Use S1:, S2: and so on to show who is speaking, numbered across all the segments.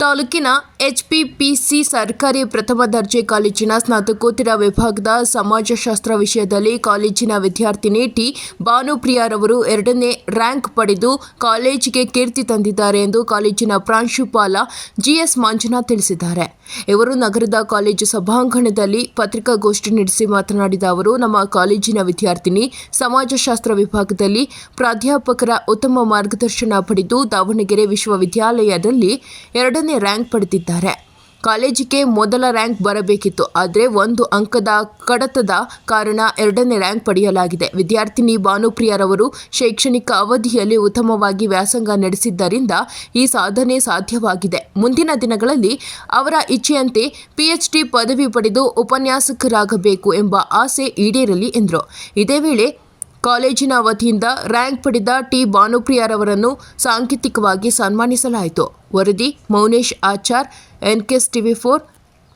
S1: ತಾಲೂಕಿನ ಎಚ್ಪಿಪಿಸಿ ಸರ್ಕಾರಿ ಪ್ರಥಮ ದರ್ಜೆ ಕಾಲೇಜಿನ ಸ್ನಾತಕೋತ್ತರ ವಿಭಾಗದ ಸಮಾಜಶಾಸ್ತ್ರ ವಿಷಯದಲ್ಲಿ ಕಾಲೇಜಿನ ವಿದ್ಯಾರ್ಥಿನಿ ಟಿ. ಭಾನುಪ್ರಿಯಾರವರು ಎರಡನೇ ರ್ಯಾಂಕ್ ಪಡೆದು ಕಾಲೇಜಿಗೆ ಕೀರ್ತಿ ತಂದಿದ್ದಾರೆ ಎಂದು ಕಾಲೇಜಿನ ಪ್ರಾಂಶುಪಾಲ ಜಿಎಸ್ ಮಂಜುನಾಥ್ ತಿಳಿಸಿದ್ದಾರೆ. ಇವರು ನಗರದ ಕಾಲೇಜು ಸಭಾಂಗಣದಲ್ಲಿ ಪತ್ರಿಕಾಗೋಷ್ಠಿ ನಡೆಸಿ ಮಾತನಾಡಿದ ಅವರು, ನಮ್ಮ ಕಾಲೇಜಿನ ವಿದ್ಯಾರ್ಥಿನಿ ಸಮಾಜಶಾಸ್ತ್ರ ವಿಭಾಗದಲ್ಲಿ ಪ್ರಾಧ್ಯಾಪಕರ ಉತ್ತಮ ಮಾರ್ಗದರ್ಶನ ಪಡೆದು ದಾವಣಗೆರೆ ವಿಶ್ವವಿದ್ಯಾಲಯದಲ್ಲಿ ಎರಡನೇ ರ್ಯಾಂಕ್ ಪಡೆದಿದ್ದಾರೆ. ಕಾಲೇಜಿಗೆ ಮೊದಲ ರ್ಯಾಂಕ್ ಬರಬೇಕಿತ್ತು. ಆದರೆ ಒಂದು ಅಂಕದ ಕಡತದ ಕಾರಣ ಎರಡನೇ ರ್ಯಾಂಕ್ ಪಡೆಯಲಾಗಿದೆ. ವಿದ್ಯಾರ್ಥಿನಿ ಭಾನುಪ್ರಿಯರವರು ಶೈಕ್ಷಣಿಕ ಅವಧಿಯಲ್ಲಿ ಉತ್ತಮವಾಗಿ ವ್ಯಾಸಂಗ ನಡೆಸಿದ್ದರಿಂದ ಈ ಸಾಧನೆ ಸಾಧ್ಯವಾಗಿದೆ. ಮುಂದಿನ ದಿನಗಳಲ್ಲಿ ಅವರ ಇಚ್ಛೆಯಂತೆ ಪಿಎಚ್ಡಿ ಪದವಿ ಪಡೆದು ಉಪನ್ಯಾಸಕರಾಗಬೇಕು ಎಂಬ ಆಸೆ ಈಡೇರಲಿ ಎಂದರು. ಇದೇ ವೇಳೆ ಕಾಲೇಜಿನ ವತಿಯಿಂದ ರ್ಯಾಂಕ್ ಪಡೆದ ಟಿ ಭಾನುಪ್ರಿಯರವರನ್ನು ಸಾಂಕೇತಿಕವಾಗಿ ಸನ್ಮಾನಿಸಲಾಯಿತು. ವರದಿ ಮೌನೇಶ್ ಆಚಾರ್, ಎನ್ಕೆಸ್ ಟಿವಿ ಫೋರ್,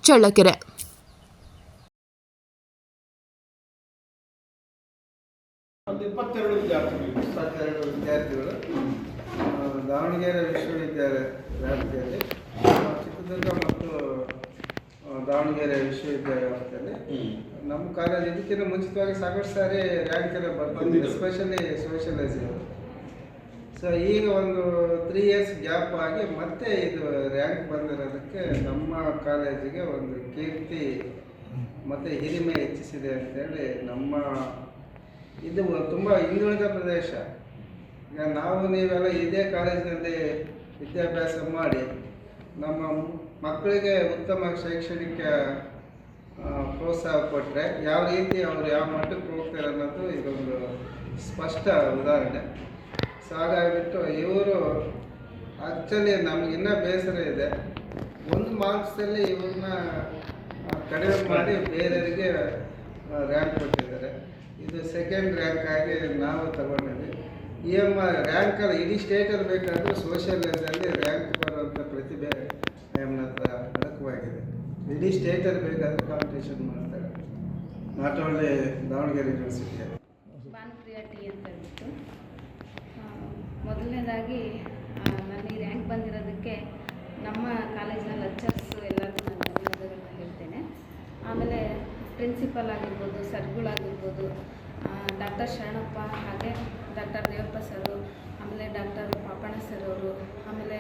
S1: ಚಳ್ಳಕೆರೆ.
S2: ಇಪ್ಪತ್ತೆರಡು ವಿದ್ಯಾರ್ಥಿಗಳು
S3: ಇಪ್ಪತ್ತೆರಡು ವಿದ್ಯಾರ್ಥಿಗಳು ದಾವಣಗೆರೆ ವಿಶ್ವವಿದ್ಯಾಲಯ ವ್ಯಾಪ್ತಿಯಲ್ಲಿ ಚಿತ್ರದುರ್ಗ ಮತ್ತು ದಾವಣಗೆರೆ ವಿಶ್ವವಿದ್ಯಾಲಯ ವ್ಯಾಪ್ತಿಯಲ್ಲಿ ನಮ್ಮ ಕಾಲೇಜ್ ಇದಕ್ಕಿಂತ ಮುಂಚಿತವಾಗಿ ಸಾಕಷ್ಟು ಸಾರಿ ರ್ಯಾಂಕ್ ಎಲ್ಲ ಬರ್ತಿದ್ದೆ. ಎಸ್ಪೆಷಲಿ ಸೋಷಿಯಲೈಸಿ ಸೊ ಈಗ ಒಂದು ತ್ರೀ ಇಯರ್ಸ್ ಗ್ಯಾಪ್ ಆಗಿ ಮತ್ತೆ ಇದು ರ್ಯಾಂಕ್ ಬಂದಿರೋದಕ್ಕೆ ನಮ್ಮ ಕಾಲೇಜಿಗೆ ಒಂದು ಕೀರ್ತಿ ಮತ್ತು ಹಿರಿಮೆ ಹೆಚ್ಚಿಸಿದೆ ಅಂತೇಳಿ ನಮ್ಮ ಇದು ತುಂಬ ಹಿಂದುಳಿದ ಪ್ರದೇಶ. ಈಗ ನಾವು ನೀವೆಲ್ಲ ಇದೇ ಕಾಲೇಜಿನಲ್ಲಿ ವಿದ್ಯಾಭ್ಯಾಸ ಮಾಡಿ ನಮ್ಮ ಮಕ್ಕಳಿಗೆ ಉತ್ತಮ ಶೈಕ್ಷಣಿಕ ಪ್ರೋತ್ಸಾಹ ಕೊಟ್ಟರೆ ಯಾವ ರೀತಿ ಅವರು ಯಾವ ಮಟ್ಟಕ್ಕೆ ಹೋಗ್ತಾರೆ ಅನ್ನೋದು ಇದೊಂದು ಸ್ಪಷ್ಟ ಉದಾಹರಣೆ. ಸೊ, ಹಾಗಾಗಿಬಿಟ್ಟು ಇವರು ಆ್ಯಕ್ಚುಲಿ ನಮ್ಗೆ ಇನ್ನೂ ಬೇಸರ ಇದೆ. ಒಂದು ಮಾರ್ಕ್ಸಲ್ಲಿ ಇವ್ರನ್ನ ಕಡಿಮೆ ಮಾಡಿ ಬೇರೆಯವರಿಗೆ ರ್ಯಾಂಕ್ ಕೊಟ್ಟಿದ್ದಾರೆ. ಇದು ಸೆಕೆಂಡ್ ರ್ಯಾಂಕ್ ಆಗಿ ನಾವು ತಗೊಂಡಿದ್ವಿ ಈ ಎಂ ರ್ಯಾಂಕಲ್ಲಿ ಇಡೀ ಸ್ಟೇಟಲ್ಲಿ ಬೇಕಾದರೂ ಸೋಷಿಯಲೈಸಲ್ಲಿ ರ್ಯಾಂಕ್ ಬರುವಂಥ ಪ್ರತಿಭೆ ಇಡೀ ಸ್ಟೇಟಲ್ಲಿ ಬೇಕಾದ ಕಾಂಪಿಟೇಷನ್ ಮಾಡ್ತಾರೆ not only Davanagere university
S4: Bhanupriya T ಅಂತ ಹೇಳ್ಬಿಟ್ಟು. ಮೊದಲನೇದಾಗಿ ನನಗೆ ರ್ಯಾಂಕ್ ಬಂದಿರೋದಕ್ಕೆ ನಮ್ಮ ಕಾಲೇಜಿನ ಲೆಕ್ಚರ್ಸ್ ಎಲ್ಲರಿಗೂ ನಾನು ಧನ್ಯವಾದಗಳನ್ನ ಹೇಳ್ತೇನೆ. ಆಮೇಲೆ ಪ್ರಿನ್ಸಿಪಲ್ ಆಗಿರ್ಬೋದು ಸರ್ಗಳಾಗಿರ್ಬೋದು ಡಾಕ್ಟರ್ ಶರಣಪ್ಪ ಹಾಗೆ ಡಾಕ್ಟರ್ ದೇವಪ್ಪ ಸರು ಆಮೇಲೆ ಡಾಕ್ಟರ್ ಪಾಪಣ್ಣ ಸರ್ ಅವರು, ಆಮೇಲೆ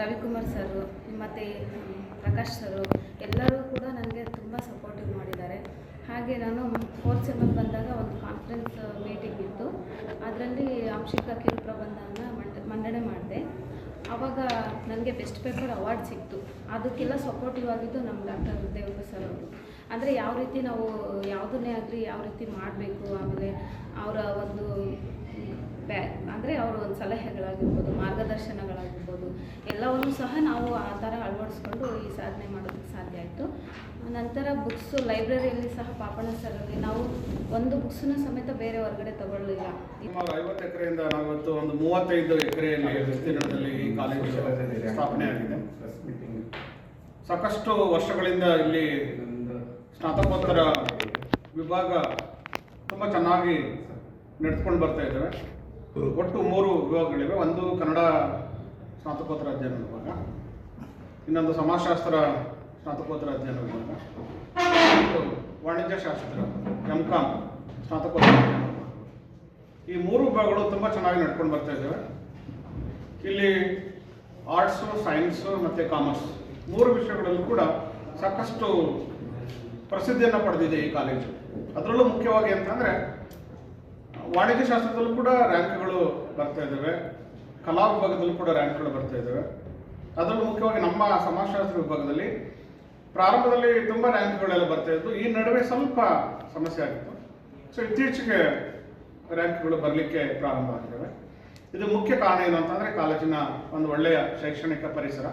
S4: ರವಿಕುಮಾರ್ ಸರು ಮತ್ತು ಪ್ರಕಾಶ್ ಸರು ಎಲ್ಲರೂ ಕೂಡ ನನಗೆ ತುಂಬ ಸಪೋರ್ಟಿವ್ ಮಾಡಿದ್ದಾರೆ ಹಾಗೆ ನಾನು ಫೋರ್ತ್ ಸೆಮ್ಮಲ್ಲಿ ಬಂದಾಗ ಒಂದು ಕಾನ್ಫರೆನ್ಸ್ ಮೀಟಿಂಗ್ ಇತ್ತು. ಅದರಲ್ಲಿ ಅಂಶಿಕ ಕಿರು ಪ್ರಬಂಧವನ್ನು ಮಂಡ, ಮಂಡನೆ ಮಾಡಿದೆ. ಆವಾಗ ನನಗೆ ಬೆಸ್ಟ್ ಪೇಪರ್ ಅವಾರ್ಡ್ ಸಿಕ್ತು. ಅದಕ್ಕೆಲ್ಲ ಸಪೋರ್ಟಿವ್ ಆಗಿದ್ದು ನಮ್ಮ ಡಾಕ್ಟರ್ ದೇವಪ್ಪ ಸರ್ ಅವರು. ಅಂದರೆ ಯಾವ ರೀತಿ ನಾವು ಯಾವುದನ್ನೇ ಆಗಲಿ ಯಾವ ರೀತಿ ಮಾಡಬೇಕು ಆಮೇಲೆ ಅವರ ಒಂದು ಬ್ಯಾ ಅಂದರೆ ಅವರ ಒಂದು ಸಲಹೆಗಳಾಗಿರ್ಬೋದು ಮಾರ್ಗದರ್ಶನಗಳಾಗಿರ್ಬೋದು ಎಲ್ಲವನ್ನೂ ಸಹ ನಾವು ಆ ಥರ ಅಳವಡಿಸ್ಕೊಂಡು ಈ ಸಾಧನೆ ಮಾಡೋದಕ್ಕೆ ಸಾಧ್ಯ ಆಯಿತು. ನಂತರ ಬುಕ್ಸು ಲೈಬ್ರರಿಯಲ್ಲಿ ಸಹ ಪಾಪಣ್ಣ ಸರಲ್ಲಿ ನಾವು ಒಂದು ಬುಕ್ಸನ್ನ ಸಮೇತ ಬೇರೆ ಹೊರಗಡೆ ತಗೊಳ್ಳಲಿಲ್ಲ
S2: ಸುಮಾರು ಐವತ್ತು ಎಕರೆಯಿಂದ ನಾವಿವತ್ತು ಒಂದು ಮೂವತ್ತೈದು ಎಕರೆಯಲ್ಲಿ ವಿಸ್ತೀರ್ಣದಲ್ಲಿ ಈ ಕಾಲೇಜು ಸ್ಥಾಪನೆ ಆಗಿದೆ ಸಾಕಷ್ಟು ವರ್ಷಗಳಿಂದ ಇಲ್ಲಿ ಸ್ನಾತಕೋತ್ತರ ವಿಭಾಗ ತುಂಬ ಚೆನ್ನಾಗಿ ನಡೆದುಕೊಂಡು ಬರ್ತಾ ಇದ್ದಾವೆ. ಒಟ್ಟು ಮೂರು ವಿಭಾಗಗಳಿವೆ. ಒಂದು ಕನ್ನಡ ಸ್ನಾತಕೋತ್ತರ ಅಧ್ಯಯನ ವಿಭಾಗ, ಇನ್ನೊಂದು ಸಮಾಜಶಾಸ್ತ್ರ ಸ್ನಾತಕೋತ್ತರ ಅಧ್ಯಯನ ವಿಭಾಗ ವಾಣಿಜ್ಯ ಶಾಸ್ತ್ರ ಎಂ ಕಾಮ್ ಸ್ನಾತಕೋತ್ತರ ಅಧ್ಯಯನ ವಿಭಾಗ. ಈ ಮೂರು ವಿಭಾಗಗಳು ತುಂಬ ಚೆನ್ನಾಗಿ ನಡ್ಕೊಂಡು ಬರ್ತಾ ಇದ್ದಾವೆ. ಇಲ್ಲಿ ಆರ್ಟ್ಸು ಸೈನ್ಸು ಮತ್ತು ಕಾಮರ್ಸ್ ಮೂರು ವಿಷಯಗಳಲ್ಲೂ ಕೂಡ ಸಾಕಷ್ಟು ಪ್ರಸಿದ್ಧಿಯನ್ನು ಪಡೆದಿದೆ ಈ ಕಾಲೇಜು. ಅದರಲ್ಲೂ ಮುಖ್ಯವಾಗಿ ಅಂತಂದರೆ ವಾಣಿಜ್ಯ ಶಾಸ್ತ್ರದಲ್ಲೂ ಕೂಡ ರ್ಯಾಂಕ್ಗಳು ಬರ್ತಾ ಇದ್ದಾವೆ ಕಲಾ ವಿಭಾಗದಲ್ಲೂ ಕೂಡ ರ್ಯಾಂಕ್ಗಳು ಬರ್ತಾ ಇದ್ದಾವೆ ಅದರಲ್ಲೂ ಮುಖ್ಯವಾಗಿ ನಮ್ಮ ಸಮಾಜಶಾಸ್ತ್ರ ವಿಭಾಗದಲ್ಲಿ ಪ್ರಾರಂಭದಲ್ಲಿ ತುಂಬ ರ್ಯಾಂಕ್ಗಳೆಲ್ಲ ಬರ್ತಾ ಇದ್ದು ಈ ನಡುವೆ ಸ್ವಲ್ಪ ಸಮಸ್ಯೆ ಆಗಿತ್ತು. ಸೊ ಇತ್ತೀಚೆಗೆ ರ್ಯಾಂಕ್ಗಳು ಬರಲಿಕ್ಕೆ ಪ್ರಾರಂಭ ಆಗಿದ್ದಾವೆ ಇದು ಮುಖ್ಯ ಕಾರಣ ಏನು ಅಂತಂದರೆ, ಕಾಲೇಜಿನ ಒಂದು ಒಳ್ಳೆಯ ಶೈಕ್ಷಣಿಕ ಪರಿಸರ.